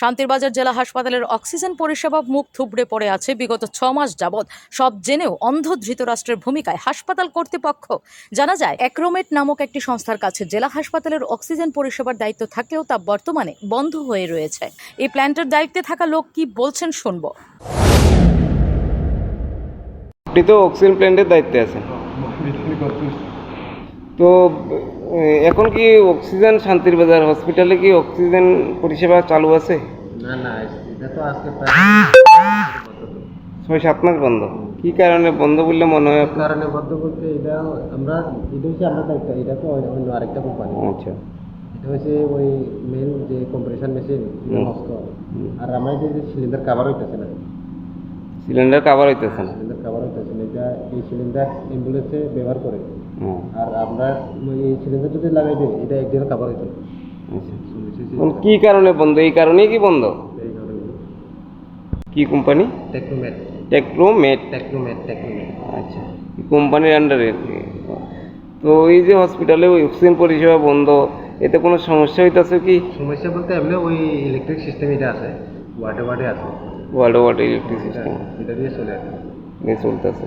শান্তিরবাজার জেলা হাসপাতালের অক্সিজেন পরিষেবা মুখ থুবড়ে পড়ে আছে বিগত ছ মাস যাবৎ। সব জেনেও অন্ধ ধৃতরাষ্ট্রের ভূমিকায় হাসপাতাল কর্তৃপক্ষ। জানা যায়, অ্যাক্রোমেট নামক একটি সংস্থার কাছে জেলা হাসপাতালের অক্সিজেন পরিষেবার দায়িত্ব থাকলেও তা বর্তমানে বন্ধ হয়ে রয়েছে। এই প্ল্যান্টের দায়িত্বে থাকা লোক কি বলছেন শুনব। আপনি তো অক্সিজেন প্ল্যান্টের দায়িত্বে আছেন। তো এখন কি অক্সিজেন শান্তির বাজার? হসপিটালে কি অক্সিজেন পরিষেবা চালু আছে? না না এটা তো আজকে ছয় সাত মাস বন্ধ। কি কারণে বন্ধ বললে মনে হয় কারণে বদ্ধ বলতে এটা আমরা এটা হচ্ছে আমরা দায়িত্ব এটা তো অন্য আরেকটা কোম্পানি আচ্ছা। এটা হচ্ছে ওই মেন যে কম্প্রেশন মেশিন। নষ্ট আর আমরা যে যে সিলিন্ডার কাভার হইতেছে না। সিলিন্ডার কাভার হইতেছে না সিলিন্ডার কাভার হইতেছে না এটা এই সিলিন্ডার অ্যাম্বুলেন্সে ব্যবহার করে। আর আমরা এই সিলিন্ডার যদি লাগাই দিই এটা একদিনের কাভার হইতো আচ্ছা। কি কারণে বন্ধ? এই কারণেই কি বন্ধ? কি কোম্পানি টেকনোমেট টেকনোমেট টেকনোমেট টেকনোমেট আচ্ছা কোম্পানির আন্ডারে তো এই যে হসপিটালে ওই অক্সিজেন পরিষেবা বন্ধ এতে কোনো সমস্যা হইতেছে কি? সমস্যা বলতে এমনি ওই ইলেকট্রিক সিস্টেম এটা আছে ওয়ার্ডে ওয়ার্ডে আছে। ওয়ার্ল্ড ওয়াটার ইলেকট্রিক সিস্টেম এটা দিয়ে চলে আসে। চলতেছে।